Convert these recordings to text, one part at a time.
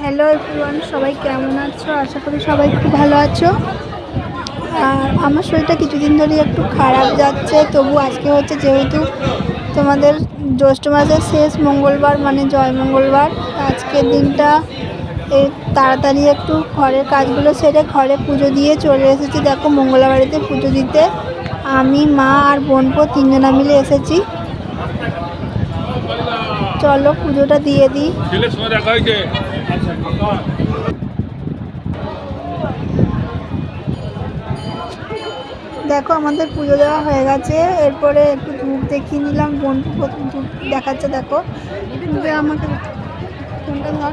Hello everyone সবাই কেমন আছো? আশা করি সবাই খুব ভালো আছো। আর আমার শরীরটা কিছুদিন ধরে একটু খারাপ যাচ্ছে, তবু আজকে হচ্ছে যেহেতু তোমাদের জ্যৈষ্ঠ মাসের শেষ মঙ্গলবার মানে জয় মঙ্গলবার, আজকের দিনটা এই তাড়াতাড়ি একটু ঘরের কাজগুলো সেরে ঘরে পুজো দিয়ে চলে এসেছি। দেখো মঙ্গলা বাড়িতে পুজো দিতে। আমি, মা আর বোনপো তিনজনা মিলে এসেছি। চলো পুজোটা দিয়ে দিই। দেখা, আমাদের পুজো দেওয়া হয়ে গেছে। এরপরে একটু ধূপ দেখিয়ে নিলাম। বন্ধু দেখাচ্ছে, দেখো। আমাকে ফোনটা ধর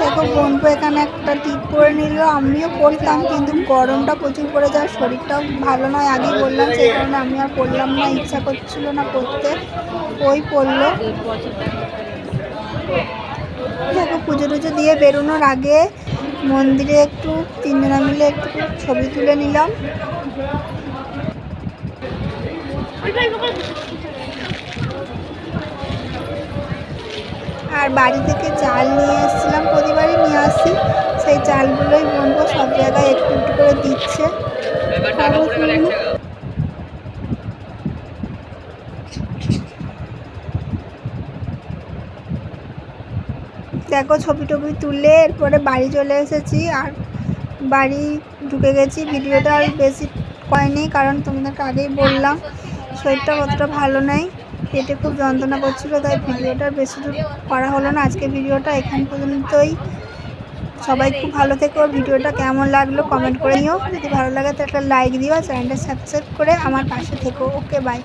দেখো বোনপো এখানে একটা টিপ করে নিল। আমিও পড়তাম কিন্তু গরমটা প্রচুর পড়ে যায়, শরীরটাও ভালো নয়। আগেই বললাম সেই কারণে আমি আর পড়লাম না, ইচ্ছা করছিল না পড়তে। ওই পড়ল। দেখো পুজো টুজো দিয়ে বেরোনোর আগে মন্দিরে একটু, তিনজনা মিলে একটু ছবি তুলে নিলাম। আর বাড়ি থেকে চাল নিয়ে এসেছিলাম প্রতিবারই নিয়ে আসি। সেই চালগুলোই বলব সব জায়গায় একটু একটু করে দিচ্ছে। দেখো ছবি টবি তুলে এরপরে বাড়ি চলে এসেছি। আর বাড়ি ঢুকে গেছি। ভিডিওটা আর বেশি কয়নি কারণ তোমাদেরকে আগেই বললাম শরীরটা অতটা ভালো নেই। পেটে খুব যন্ত্রণা করছিল, তাই ভিডিওটা বেশি দূর করা হলো না। আজকে ভিডিওটা এখান পর্যন্তই। সবাই খুব ভালো থেকো। ভিডিওটা কেমন লাগল কমেন্ট করে নিও। যদি ভালো লাগে তো একটা লাইক দিও চ্যানেলটা সাবস্ক্রাইব করে আমার পাশে থেকো। Okay bye